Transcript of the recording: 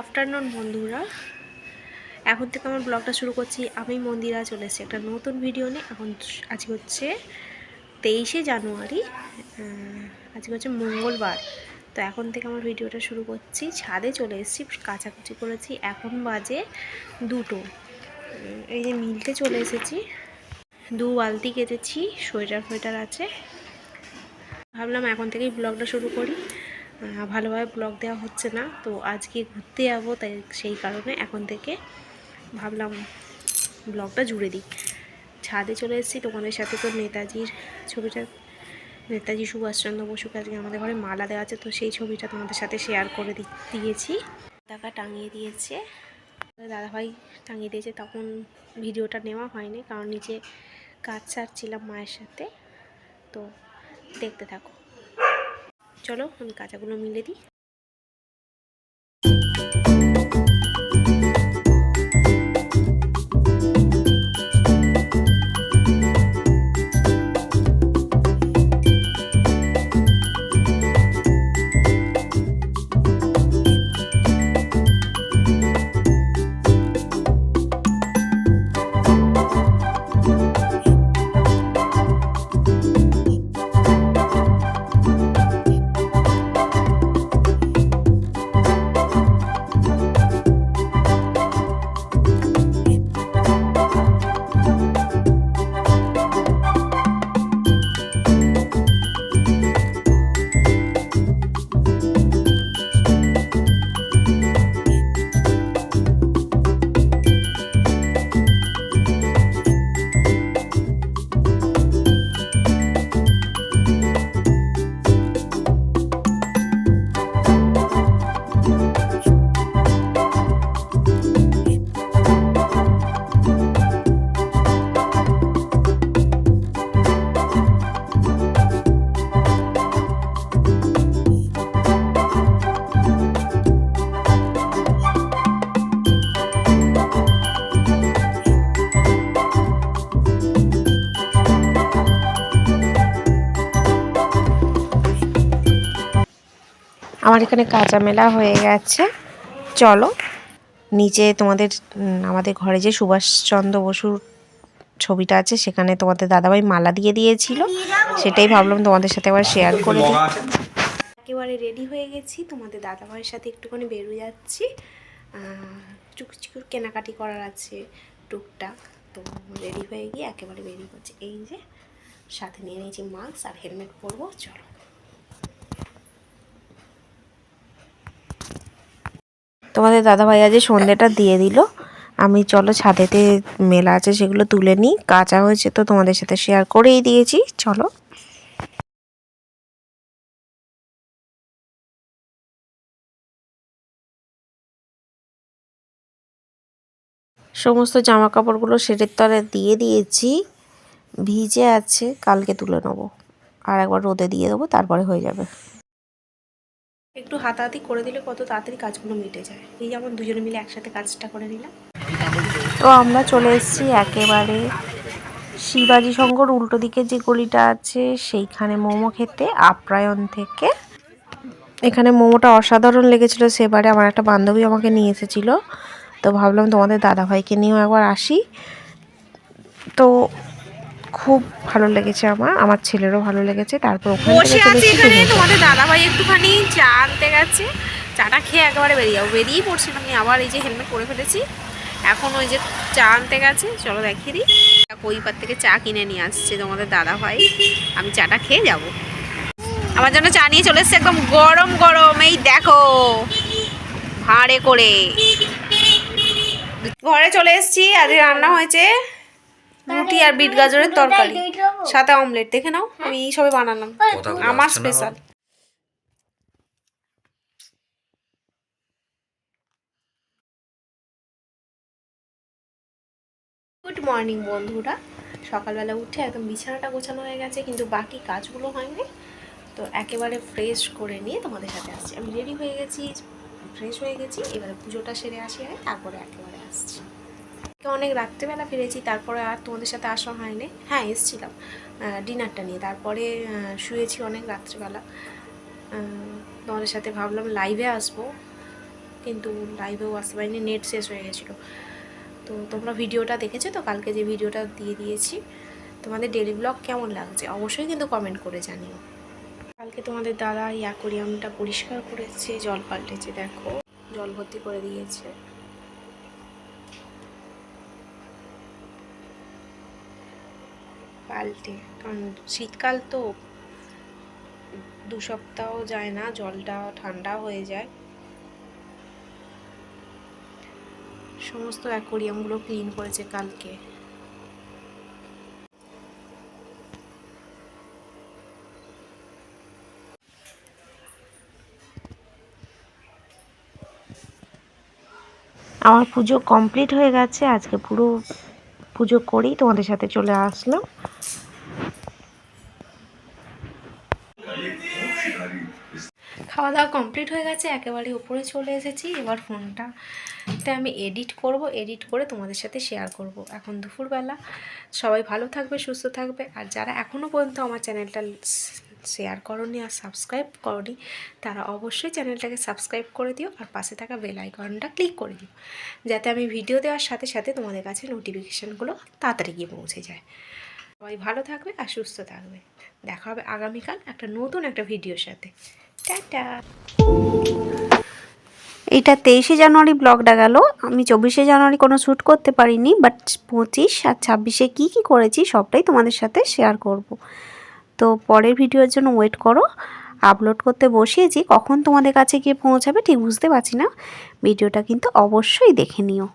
Afternoon বন্ধুরা। এখন থেকে আমার ব্লগটা শুরু করছি। আমি মন্দিরা চলে এসেছি একটা নতুন ভিডিও নিয়ে। এখন আজকে হচ্ছে তেইশে জানুয়ারি আজকে হচ্ছে মঙ্গলবার। তো এখন থেকে আমার ভিডিওটা শুরু করছি। ছাদে চলে এসেছি, কাচাকুচি করেছি। এখন বাজে দুটো। এই যে মিলতে চলে এসেছি। দু বালতি কেটেছি সোয়েটার ফোয়েটার আছে। ভাবলাম এখন থেকেই ব্লগটা শুরু করি। ভালোভাবে ব্লগ দেওয়া হচ্ছে না, তো আজকে ঘুরতে যাব, তাই সেই কারণে এখন থেকে ভাবলাম ব্লগটা জুড়ে দিই। ছাদে চলে এসেছি, তোমাদের সাথে তো নেতাজির ছবিটা, নেতাজি সুভাষচন্দ্র বসুকে আজকে আমাদের ঘরে মালা দেওয়া আছে, তো সেই ছবিটা তোমাদের সাথে শেয়ার করে দিয়েছি। টাকা টাঙিয়ে দিয়েছে। দাদাভাই টাঙিয়ে দিয়েছে, তখন ভিডিওটা নেওয়া হয়নি, কারণ নিচে কাজ সারছিলাম মায়ের সাথে, তো দেখতে থাকো। চলো আমি কাঁচাগুলো মিলে দিই। আমার এখানে কাঁচা মেলা হয়ে গেছে। চলো নিচে তোমাদের আমাদের ঘরে যে সুভাষচন্দ্র বসুর ছবিটা আছে সেখানে তোমাদের দাদাভাই মালা দিয়ে দিয়েছিল। সেটাই ভাবলাম তোমাদের সাথে আবার শেয়ার করে দিই। একেবারে রেডি হয়ে গেছি তোমাদের দাদাভাইয়ের সাথে একটুখানি বেরোয় যাচ্ছি। চুকচুকুর কেনাকাটি করার আছে টুকটাক। তো রেডি হয়ে গিয়ে একেবারে বেরিয়ে পড়ছি। এই যে সাথে নিয়ে নিয়েছি মাস্ক আর হেলমেট পরবো চলো। তোমাদের দাদা দাদাভাই আজ সন্ধ্যেটা দিয়ে দিল। আমি চলো ছাদেতে মেলা আছে সেগুলো তুলে নিই। কাঁচা হয়েছে তো তোমাদের সাথে শেয়ার করেই দিয়েছি। চলো। সমস্ত জামা কাপড়গুলো শেডের তলে দিয়ে দিয়েছি। ভিজে আছে, কালকে তুলে নেব। আর একবার রোদে দিয়ে দেবো, তারপরে হয়ে যাবে। একটু হাতাহাতি করে দিলে কত তাড়াতাড়ি কাজগুলো মিটে যায়। এই যেমন দুজনে মিলে একসাথে কাজটা করে নিলাম। তো আমরা চলে এসেছি একেবারে শিবাজি শঙ্কর উল্টো দিকে যে গলিটা আছে, সেইখানে মোমো খেতে আপ্রায়ণ থেকে। এখানে মোমোটা অসাধারণ লেগেছিল সেবারে। আমার একটা বান্ধবী আমাকে নিয়ে এসেছিল। তো ভাবলাম তোমাদের দাদাভাইকে নিয়েও একবার আসি। তো খুব ভালো লেগেছে আমার আমার ছেলেরও ভালো লেগেছে তারপর ওখান বসে আছি এখানে। তোমাদের দাদাভাই একটুখানি চা আনতে গেছে চাটা খেয়ে একেবারে বেরিয়ে যাব। বেরিয়েই পড়ছিলাম আমি আবার এই যে হেলমেট পরে ফেলেছি। এখন ওই যে চা আনতে গেছে চলো দেখিয়ে দিই। দেখো ওই পার থেকে চা কিনে নিয়ে আসছে তোমাদের দাদা ভাই আমি চাটা খেয়ে যাব। আমার জন্য চা নিয়ে চলে এসছে একদম গরম গরম এই দেখো। ভাঁড়ে করে। ঘরে চলে এসেছি আজকে রান্না হয়েছে রুটি আর বিট গাজরের তরকারি। সাথে অমলেট দেখে নাও আমি এই সবে বানালাম। আমার স্পেশাল গুড মর্নিং বন্ধুরা। সকালবেলা উঠে একদম বিছানাটা গোছানো হয়ে গেছে কিন্তু বাকি কাজগুলো হয়নি। তো একেবারে ফ্রেশ করে নিয়ে তোমাদের সাথে আসছি। আমি রেডি হয়ে গেছি ফ্রেশ হয়ে গেছি এবারে পুজোটা সেরে আসি আগে তারপরে একেবারে আসছি। তো অনেক রাত্রেবেলা ফিরেছি, তারপরে আর তোমাদের সাথে আসা হয়নি। হ্যাঁ এসেছিলাম ডিনারটা নিয়ে। তারপরে শুয়েছি অনেক রাত্রেবেলা। তোমাদের সাথে ভাবলাম লাইভে আসব, কিন্তু লাইভেও আসতে পারিনি নেট শেষ হয়ে গেছিল। তো তোমরা ভিডিওটা দেখেছ তো? কালকে যে ভিডিওটা দিয়ে দিয়েছি। তোমাদের ডেলি ব্লগ কেমন লাগছে? অবশ্যই কিন্তু কমেন্ট করে জানিও। কালকে তোমাদের দাদা এই অ্যাকোরিয়ামটা পরিষ্কার করেছে, জল পাল্টেছে, দেখো। জল ভর্তি করে দিয়েছে। পাল্টে। কারণ শীতকাল তো দু সপ্তাহ যায় না, জলটা ঠান্ডা হয়ে যায়। সমস্ত অ্যাকোরিয়ামগুলো ক্লিন করেছে কালকে। আমার পুজো কমপ্লিট হয়ে গেছে, আজকে পুরো পুজো করেই তোমাদের সাথে চলে আসলাম। খাওয়া দাওয়া কমপ্লিট হয়ে গেছে, একেবারে উপরে চলে এসেছি। এবার ফোনটা ফোনটাতে আমি এডিট করব এডিট করে তোমাদের সাথে শেয়ার করব। এখন দুপুরবেলা। সবাই ভালো থাকবে, সুস্থ থাকবে। আর যারা এখনও পর্যন্ত আমার চ্যানেলটা শেয়ার করনি আর সাবস্ক্রাইব করনি, তারা অবশ্যই চ্যানেলটাকে সাবস্ক্রাইব করে দিও আর পাশে থাকা বেল আইকনটা ক্লিক করে দিও। যাতে আমি ভিডিও দেওয়ার সাথে সাথে তোমাদের কাছে নোটিফিকেশানগুলো তাড়াতাড়ি গিয়ে পৌঁছে যায়। সবাই ভালো থাকবে আর সুস্থ থাকবে। দেখা হবে আগামীকাল একটা নতুন একটা ভিডিওর সাথে। টাটা। এইটা তেইশে জানুয়ারি ব্লগটা গেল। আমি চব্বিশে জানুয়ারি কোনো শ্যুট করতে পারিনি বাট পঁচিশ আর ছাব্বিশে কী কী করেছি সবটাই তোমাদের সাথে শেয়ার করব। তো পরের ভিডিওর জন্য ওয়েট করো। আপলোড করতে বসিয়েছি। কখন তোমাদের কাছে গিয়ে পৌঁছাবে ঠিক বুঝতে পারছি না। ভিডিওটা কিন্তু অবশ্যই দেখে নিও।